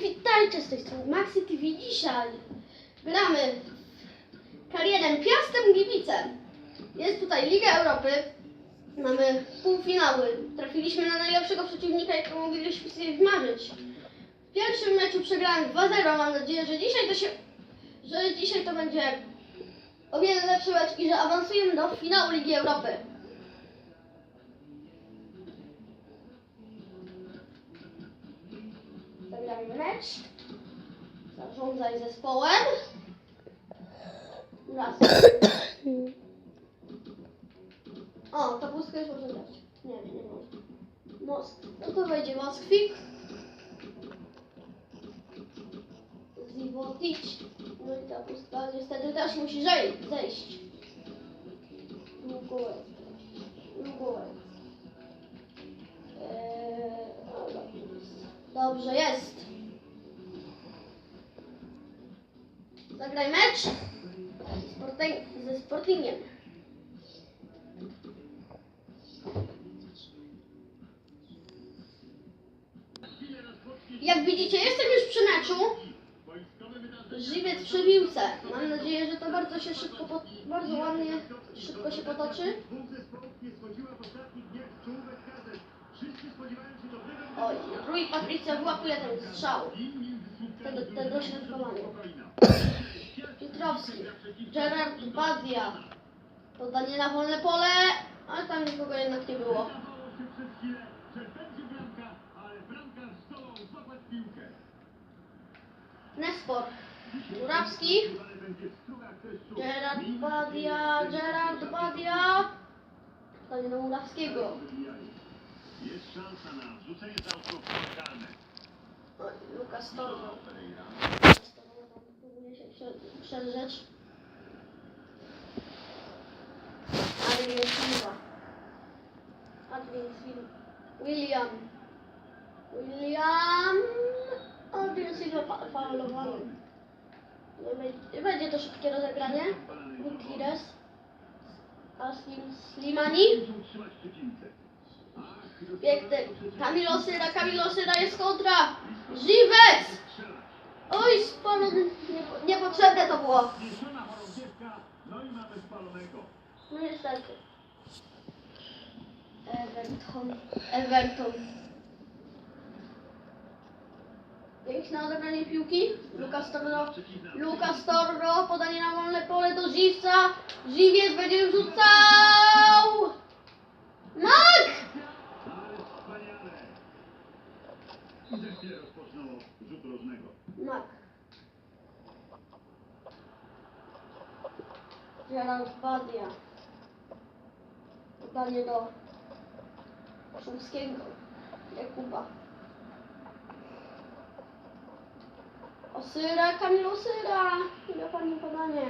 witajcie z tej strony Maxi TV. Dzisiaj gramy K1 Piastem Gliwice. Jest tutaj Liga Europy. Mamy półfinały. Trafiliśmy na najlepszego przeciwnika, jakiego mogliśmy sobie wymarzyć. W pierwszym meczu przegrałem 2-0. Mam nadzieję, że dzisiaj to się, że dzisiaj to będzie o wiele lepszy mecz i że awansujemy do finału Ligi Europy. Zagramy. Zarządzaj zespołem. Raz. O, ta pustka już może grać. Nie, nie, nie może. Most. No to wejdzie Moskwik. Zivotic. No i ta pustka niestety też musi zej- zejść. Lugołek. Lugołek. Eee, o, dobrze jest. Zagraj mecz ze Sportingiem. Jak widzicie, jestem już przy meczu. Żywiec przy piłce. Mam nadzieję, że to bardzo się szybko, bardzo ładnie, szybko się potoczy. Oj, Rui Patricio wyłapuje ten strzał. Tego, tego środkowania. Piotrowski. Gerard Badia. Podanie na wolne pole, ale tam nikogo jednak nie było. Nespor. Murawski. Gerard Badia, Gerard Badia. Podanie do Murawskiego. Jest szansa na wrzucenie za. Oj, Lukas Torno. Próbuje się prze- przedrzeć. Adrian Silva. Adrian Silva. William. William. Adrian Silva fa- faulowany. Będzie- to szybkie rozegranie. Gutierrez. A Slim, Slimani. Piękny. Camilo Syra, Camilo Syra jest kontra. Żywec! Oj, spalony. Nie, niepotrzebne to było. Chorągiewka, no i mamy spalonego. No niestety. Everton. Everton. Piękne odebranie piłki. Lukas Torro. Lukas Torro. Podanie na wolne pole do Żywca. Żywiec będzie rzucał. Mak! Ale wspaniale. Chwilę rozpoczną rzut rożnego. Mak. Gerard Badia. Podanie do Szumskiego. Jakuba. Osyra, Kamil Osyra. Ja pani podanie.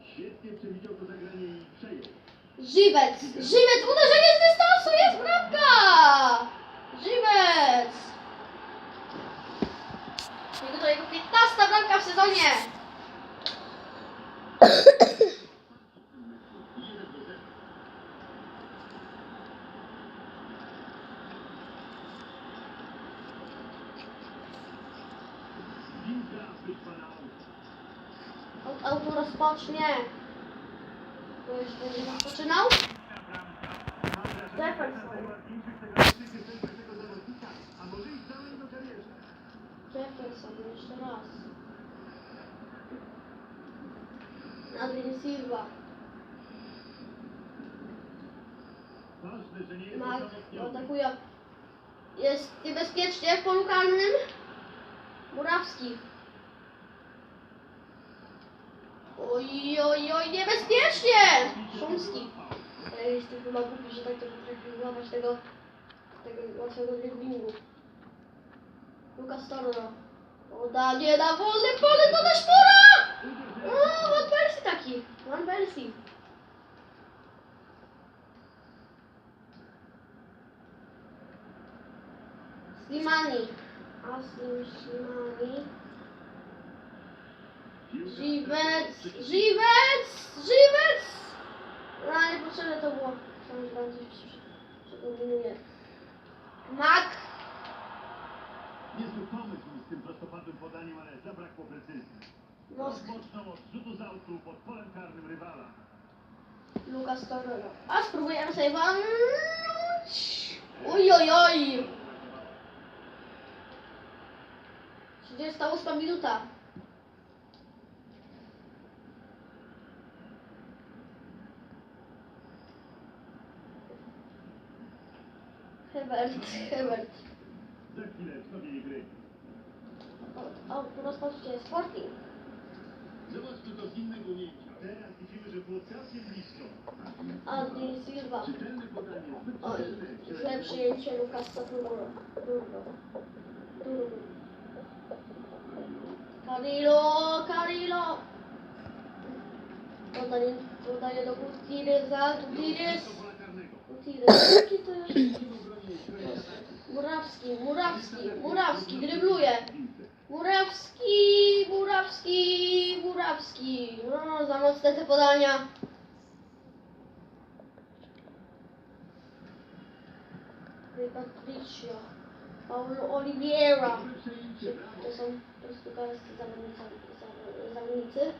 Świetnie przewidział to zagranie i przejął. Żywec! Żywec! Uderzenie z dystansu! Jest bramka! Żywec! Jego to jego 15 bramka w sezonie! Od auto rozpocznie. To już będzie rozpoczynał. Jefferson jeszcze raz. Adrian Silva. Mark atakuje. Jest niebezpiecznie w polu karnym. Murawski. Oj, oj, oj, niebezpiecznie! Szumski. Ja jestem chyba głupi, że tak to potrafię złapać tego, tego łatwego driblingu. Lukas Torno. Podanie na wolne pole do Deszpora! O, Van Persie taki. Van Persie. Slimani. Aslim Slimani. Żywec, żywec, żywec! No, ale potrzebne to było. Chciałam, że bardziej przekombinuje. Mak. Z tym prostopadłym podaniem, ale zabrakło precyzji. Mosk, Rozpoczną od rzutu z autu pod polem karnym rywala. Lukas Torreira. A spróbujemy sobie walnąć. Oj, oj, oj. 38 minuta. Hebert, Hebert. Wznowienie gry. O, rozpoczcie Sporting. Zobaczmy to z innego ujęcia. Teraz widzimy, że było całkiem blisko. Andy Silva. Czytelne podanie, zbyt źle przyjęcie Lukasa Turbo. Turbo. Turbo. Carilo, Carilo. Podaje, podaje do Gutierreza, Gutierrez. Gutierrez, jaki to jest? Murawski, Murawski, Murawski, drybluje. Piłkę. Murawski, Murawski, Murawski. No, za mocne te podania. Patricio, Paulo Oliveira. To są portugalscy zawodnicy. zawodnicy.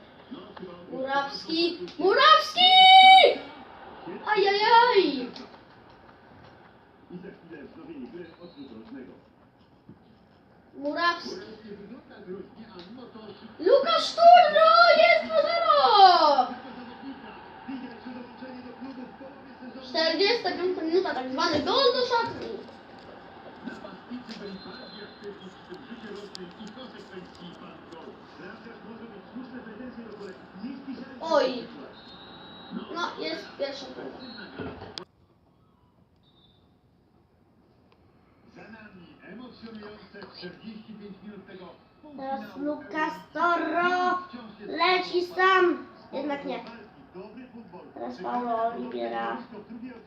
Murawski, Murawski! Ajajaj! I za chwilę wznowienie gry od rzutu rocznego. Murawski. Lukasz Turno! Jest 2-0! zawodnika. Widać, że dołączenie do klubu w połowie sezonu. 45 minuta, tak zwany gol do szatni. Napastnicy byli bardziej aktywni przy Teraz Wciąż jest leci sam. Jednak nie. Teraz Paulo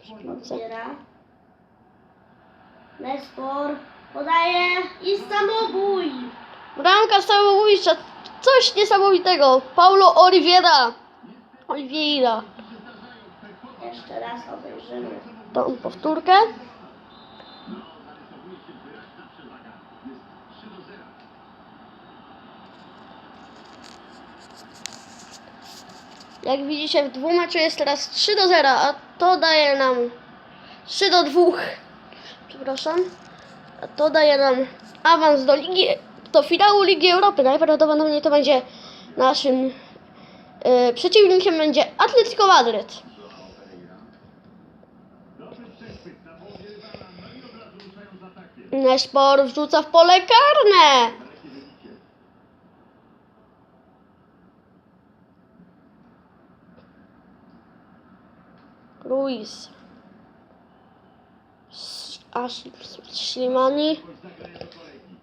odsłonie. Otwiera. Nespor podaje i samobój. Bramka samobójcza. Coś niesamowitego. Paulo Oliveira. Oliveira. Jeszcze raz obejrzymy. Tą powtórkę. No, zarysowuje się wyraźna przewaga. Jest 3 do 0. Jak widzicie w dwumeczu jest teraz 3 do 0, a to daje nam 3 do 2. Przepraszam. A to daje nam awans do ligi, do finału Ligi Europy. Najprawdopodobniej to będzie naszym e, przeciwnikiem będzie Atletico Madryt. Dobry przechwyt na połowie rywala. I od razu ruszają z atakiem. Neszpor wrzuca w pole karne. Ruiz. S- Aż Ślimani. Choć zagranie do kolegi.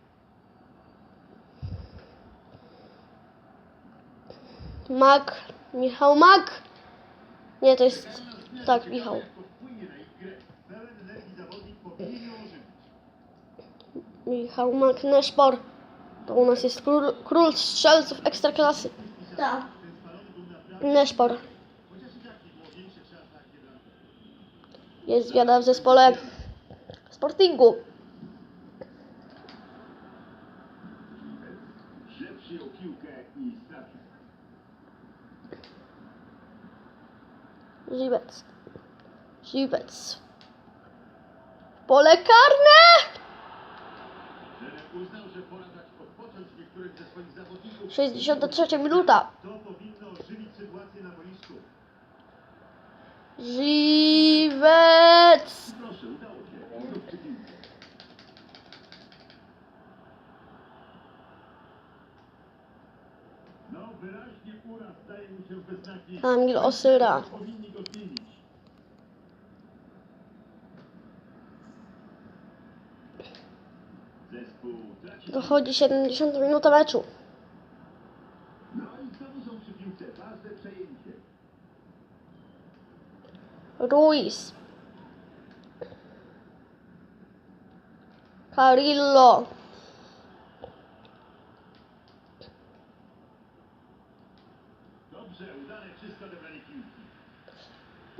Mak. Michał Mak. Nie, to jest... Tak, Michał. Michał Mak, Neszpor. To u nas jest król, król strzelców ekstraklasy. Naprawdę, Neszpor. chociaż i tak nie było większe szanse jak nie bramka. Jest zmiana w zespole Sportingu. Żybec. Żybec. Pole karne! Trener uznał, że pora dać odpocząć niektórym ze swoich zawodników. 63 minuta. To powinno ożywić sytuację na boisku. Żybec. Proszę, udało się. Znów przy piłce. No, wyraźnie uraz daje mu się we znaki. Kamil Osyra. Dochodzi 70 minuta meczu. No i znowu są przy piłce. Ważne przejęcie. Ruiz. Carillo. Dobrze, udane czyste odebranie piłki.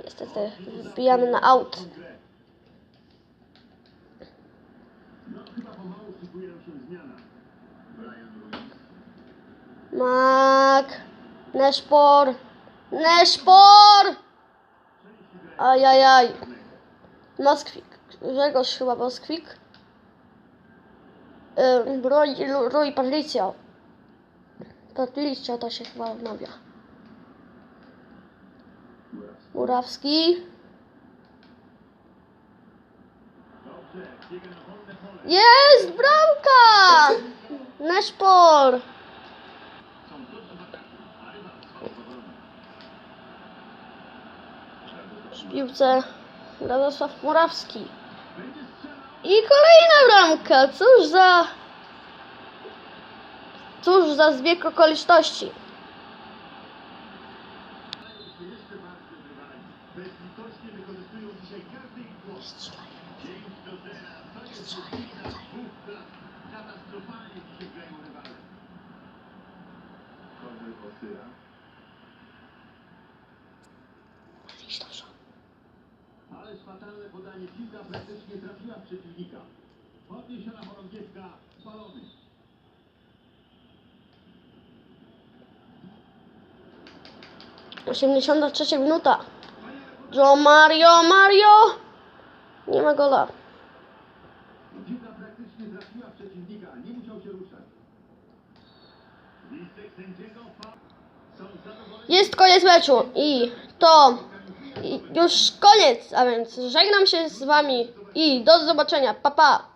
Niestety wbijamy na aut. Mak. Neszpor. Neszpor! Ajajaj. Moskwik. Grzegorz chyba Moskwik. Yy, Roy, Roy Patricio. Patricio to się chyba odmawia. Murawski. Dobrze, biega na wolne pole. Jest bramka! Neszpor. Są tuż w ataku, a rywal słabo w obronie. W piłce Radosław Murawski. I kolejna bramka. Cóż za... Cóż za zbieg okoliczności. Starają się jeszcze bardziej rywali. Bezlitośnie wykorzystują dzisiaj każdy ich głos. 5 do 0. To jest różnica dwóch klas. Katastrofalnie dzisiaj grają rywale. Kornel Osyra. Ależ fatalne podanie. Piłka praktycznie trafiła w przeciwnika. Podniesiona chorągiewka. Spalony. Osiemdziesiąta trzecia minuta. Joe Mario, Mario! Nie ma gola. Piłka praktycznie trafiła w przeciwnika. Nie musiał się ruszać. Listek sędziego. fa- Są zadowoleni. Jest koniec meczu i to już koniec, a więc żegnam się z wami i do zobaczenia. Pa pa!